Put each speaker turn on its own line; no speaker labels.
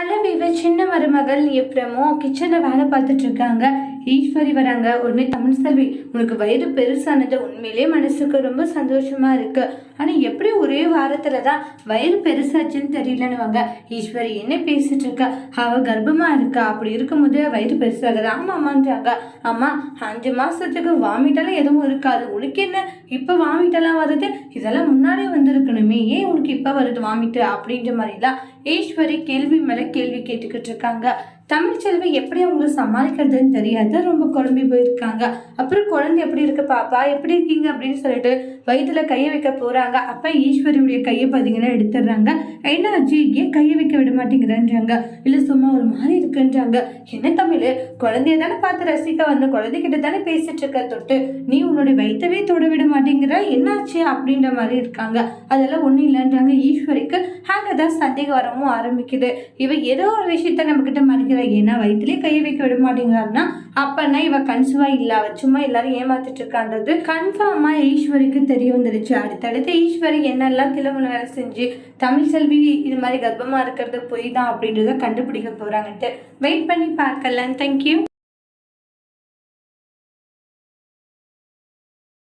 பல்லவிவ சின்ன மருமகள் எப்புறமோ கிச்சனில் வேலை பார்த்துட்டு இருக்காங்க. ஈஸ்வரி வராங்க. உடனே தமிழ் செல்வி உனக்கு வயது பெருசானது. உண்மையிலே மனசுக்கு ரொம்ப சந்தோஷமா இருக்கு. ஆனா எப்படி ஒரே வாரத்துல தான் வயிறு பெருசாச்சுன்னு தெரியலன்னுவாங்க. ஈஸ்வரி என்ன பேசிட்டு இருக்கா? அவ கர்ப்பமா இருக்கா? அப்படி இருக்கும்போது வயிறு பெருசாகுது. ஆமா ஆமான்றாங்க ஆமா அஞ்சு மாசத்துக்கு வாமிட்டெல்லாம் எதுவும் இருக்காது. உனக்கு என்ன? இப்ப வாமிட்டெல்லாம் வருது இதெல்லாம் முன்னாடியே வந்திருக்கு. ஏன் உனக்கு இப்ப வருது வாமிட்டு அப்படின்ற மாதிரிலாம் ஈஸ்வரி கேள்வி மேல கேள்வி கேட்டுக்கிட்டு இருக்காங்க. தமிழ்ச்செல்வி எப்படி அவங்க சமாளிக்கிறதுன்னு தெரியாது. ரொம்ப குழம்பி போயிருக்காங்க. அப்புறம் குழந்தை எப்படி இருக்கு? பாப்பா எப்படி இருக்கீங்க? அப்படின்னு சொல்லிட்டு வயிற்றுல கையை வைக்க போறாங்க. அப்ப ஈஸ்வரியுடைய கையை பார்த்தீங்கன்னா எடுத்துடுறாங்க. என்ன ஆச்சு ஏன் கையை வைக்க விட மாட்டேங்கிறன்றாங்க. இல்ல சும்மா ஒரு மாதிரி இருக்குன்றாங்க. என்ன தமிழ்? குழந்தைய தானே பார்த்து ரசிக்க வந்த குழந்தைகிட்ட தானே பேசிட்டு இருக்க தொட்டு நீ உன்னுடைய வயிற்றவே தொட விட மாட்டேங்கிற? என்னாச்சு அப்படின்ற மாதிரி இருக்காங்க. அதெல்லாம் ஒன்றும் இல்லைன்றாங்க. ஈஸ்வரி அங்கே தான் சந்தேகம் வரவும் ஆரம்பிக்குது. இவ ஏதோ ஒரு விஷயத்த நம்ம கிட்ட மறைக்கிறா. ஏன்னா வயிற்றுலேயே கையை வைக்க விட மாட்டேங்கிறாருன்னா அப்பன்னா இவ கன்சுவா இல்ல. அவ சும்மா எல்லாரும் ஏமாத்திட்டு இருக்கான்றது கன்ஃபார்மா ஈஸ்வரிக்கு தெரிய வந்துடுச்சு அடுத்தடுத்து ஈஸ்வரி என்னெல்லாம் கிளம்புல வேலை செஞ்சு தமிழ் செல்வி இது மாதிரி கர்ப்பமா இருக்கிறது பொய் தான் அப்படின்றத கண்டுபிடிக்க போகிறாங்கன்ட்டு வெயிட் பண்ணி பார்க்கலாம். தேங்க்யூ